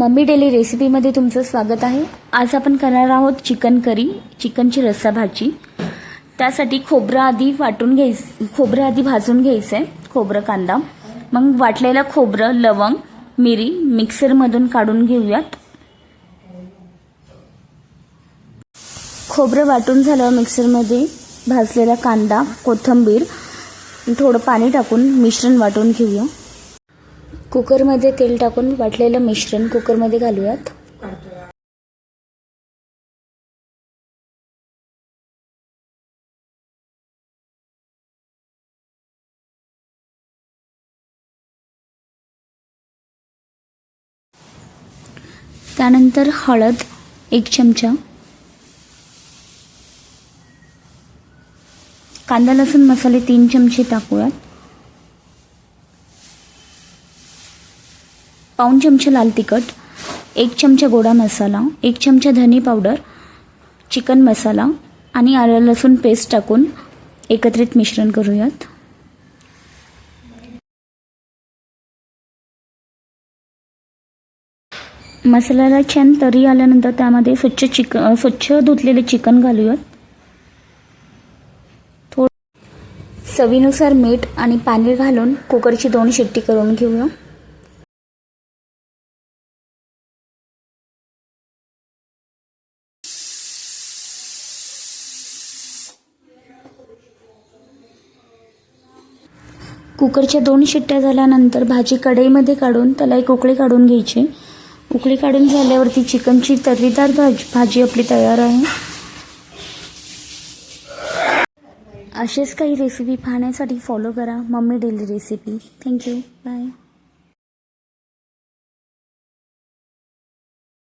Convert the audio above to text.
Mummy daily रेसिपीमध्ये तुमचं स्वागत आहे. आज आपण करणार आहोत चिकन करी चिकनची रस्सा भाजी. त्यासाठी खोबरं आधी वाटून घ्यायचं खोबरं आधी भाजून घ्यायचं आहे खोबरं कांदा. मग वाटलेलं खोबरं लवंग मिरी मिक्सरमधून काढून घेऊयात. खोबरं वाटून झालं मिक्सरमध्ये भाजलेला कांदा कोथिंबीर. थोडं पाणी टाकून मिश्रण वाटून घेऊया. कुकरमध्ये तेल टाकून वाटलेलं मिश्रण कुकरमध्ये घालूयात. त्यानंतर हळद एक चमचा. कांदा लसूण मसाले तीन चमचे टाकूयात. पाऊण चमचा लाल तिखट एक चमचा गोडा मसाला एक चमचा धने पावडर चिकन मसाला आणि आलं लसूण पेस्ट टाकून एकत्रित मिश्रण करूयात. मसाल्याला छान तरी आल्यानंतर त्यामध्ये स्वच्छ चिकन स्वच्छ धुतलेले चिकन घालूयात. थोड चवीनुसार मीठ आणि पाणी घालून कुकरची दोन शिट्टी करून घेऊया. कुकरच्या दोन शिट्ट्या झाल्यानंतर भाजी कढईमध्ये काढून त्याला एक उकळी काढून घ्यायची. उकळी काढून झाल्यावरती चिकनची तर्रीदार भाजी भाजी आपली तयार आहे. असेच काही रेसिपी पाहण्यासाठी फॉलो करा. Mummy daily recipe thank you bye